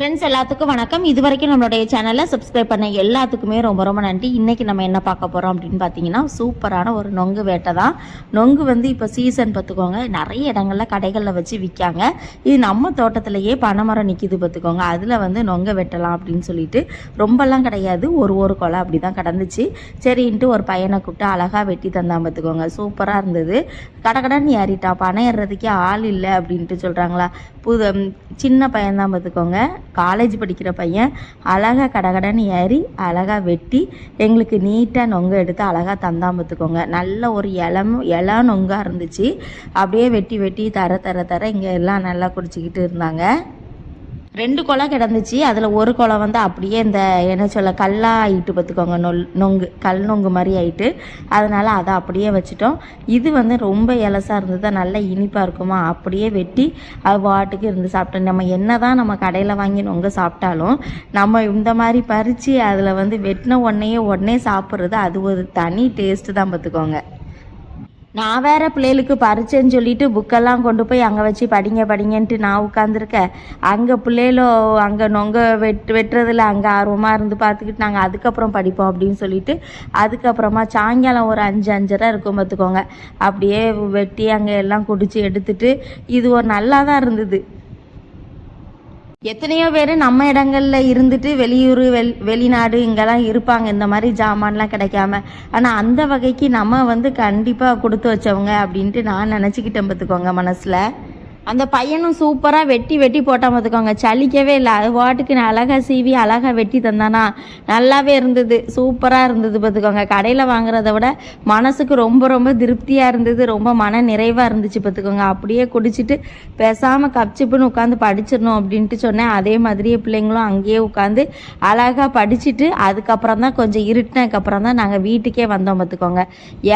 Friends எல்லாத்துக்கும் வணக்கம். இது வரைக்கும் நம்மளுடைய சேனலை சப்ஸ்கிரைப் பண்ண எல்லாத்துக்குமே ரொம்ப ரொம்ப நன்றி. இன்றைக்கி நம்ம என்ன பார்க்க போகிறோம் அப்படின்னு பார்த்தீங்கன்னா சூப்பரான ஒரு நொங்கு வேட்டை தான். நொங்கு வந்து இப்போ சீசன் பார்த்துக்கோங்க. நிறைய இடங்கள்ல கடைகளில் வச்சு விற்காங்க. இது நம்ம தோட்டத்திலேயே பனைமரம் நிற்கிது பார்த்துக்கோங்க. அதில் வந்து நொங்க வெட்டலாம் அப்படின்னு சொல்லிட்டு ரொம்பலாம் கிடையாது. ஒரு ஒரு கொலை அப்படி தான் கிடந்துச்சு. சரின்ட்டு ஒரு பையனை கூப்பிட்டு அழகாக வெட்டி தந்தான் பார்த்துக்கோங்க. சூப்பராக இருந்தது. கடக்கடன்னு ஏறிட்டான். பனை ஏறுறதுக்கே ஆள் இல்லை அப்படின்ட்டு சொல்கிறாங்களா புது சின்ன பையன்தான் பார்த்துக்கோங்க. காலேஜ் படிக்கிற பையன் அழகாக கடகடன்னு ஏறி அழகாக வெட்டி எங்களுக்கு நீட்டாக நொங்க எடுத்து அழகாக தந்தாம் பார்த்துக்கோங்க நல்ல ஒரு இளம் இளம் நொங்காக இருந்துச்சு. அப்படியே வெட்டி வெட்டி தர தர தர இங்கே எல்லாம் நல்லா குடிச்சிக்கிட்டு இருந்தாங்க. ரெண்டு குளம் கிடந்துச்சு. அதில் ஒரு குளம் வந்து அப்படியே இந்த என்ன சொல்ல கல்லா ஆகிட்டு பார்த்துக்கோங்க நொல் நொங்கு கல் நொங்கு மாதிரி ஆகிட்டு அதனால் அதை அப்படியே வச்சுட்டோம். இது வந்து ரொம்ப இலசாக இருந்தது. நல்ல இனிப்பாக இருக்குமா? அப்படியே வெட்டி அது வாட்டுக்கு இருந்து சாப்பிட்டோம். நம்ம என்ன தான் நம்ம கடையில் வாங்கி நொங்கு சாப்பிட்டாலும் நம்ம இந்த மாதிரி பறித்து அதில் வந்து வெட்டின உடனே உடனே சாப்பிட்றது அது ஒரு தனி டேஸ்ட்டு தான் பார்த்துக்கோங்க நான் வேற பிள்ளைகளுக்கு பறிச்சேன்னு சொல்லிட்டு புக்கெல்லாம் கொண்டு போய் அங்கே வச்சு படிங்க படிங்கன்ட்டு நான் உட்காந்துருக்கேன் அங்கே பிள்ளைகளோ அங்கே நொங்க வெட் வெட்டுறதுல அங்கே ஆர்வமாக இருந்து பார்த்துக்கிட்டு நாங்கள் அதுக்கப்புறம் படிப்போம் அப்படின்னு சொல்லிட்டு அதுக்கப்புறமா சாயங்காலம் ஒரு அஞ்சு அஞ்சரை இருக்கும் பார்த்துக்கோங்க. அப்படியே வெட்டி அங்கே எல்லாம் குடிச்சு எடுத்துட்டு இது ஒரு நல்லா தான் இருந்தது. எத்தனையோ பேர் நம்ம இடங்கள்ல இருந்துட்டு வெளியூர் வெள் வெளிநாடு இங்கெல்லாம் இருப்பாங்க. இந்த மாதிரி ஜாமான்லாம் கிடைக்காம. ஆனால் அந்த வகைக்கு நம்ம வந்து கண்டிப்பாக கொடுத்து வச்சவங்க அப்படின்ட்டு நான் நினச்சிக்கிட்டேன் பார்த்துக்கோங்க மனசில். அந்த பையனும் சூப்பராக வெட்டி வெட்டி போட்டால் பார்த்துக்கோங்க. சலிக்கவே இல்லை. அது பாட்டுக்கு நான் அழகாக சீவி அழகாக வெட்டி தந்தானா? நல்லாவே இருந்தது. சூப்பராக இருந்தது பார்த்துக்கோங்க. கடையில் வாங்குறத விட மனசுக்கு ரொம்ப ரொம்ப திருப்தியாக இருந்தது. ரொம்ப மன நிறைவாக இருந்துச்சு பார்த்துக்கோங்க. அப்படியே குடிச்சிட்டு பேசாமல் கப்சிப்புன்னு உட்காந்து படிச்சிடணும் அப்படின்ட்டு சொன்னேன். அதே மாதிரியே பிள்ளைங்களும் அங்கேயே உட்காந்து அழகாக படிச்சுட்டு அதுக்கப்புறம் தான் கொஞ்சம் இருட்டினதுக்கப்புறம் தான் நாங்கள் வீட்டுக்கே வந்தோம் பார்த்துக்கோங்க.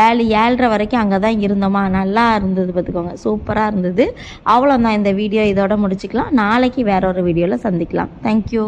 ஏழு ஏழரை வரைக்கும் அங்கே தான் இருந்தோமா? நல்லா இருந்தது பார்த்துக்கோங்க. சூப்பராக இருந்தது. அவ்வளோதான் இந்த வீடியோ இதோட முடிச்சுக்கலாம். நாளைக்கு வேற ஒரு வீடியோவில் சந்திக்கலாம். தேங்க்யூ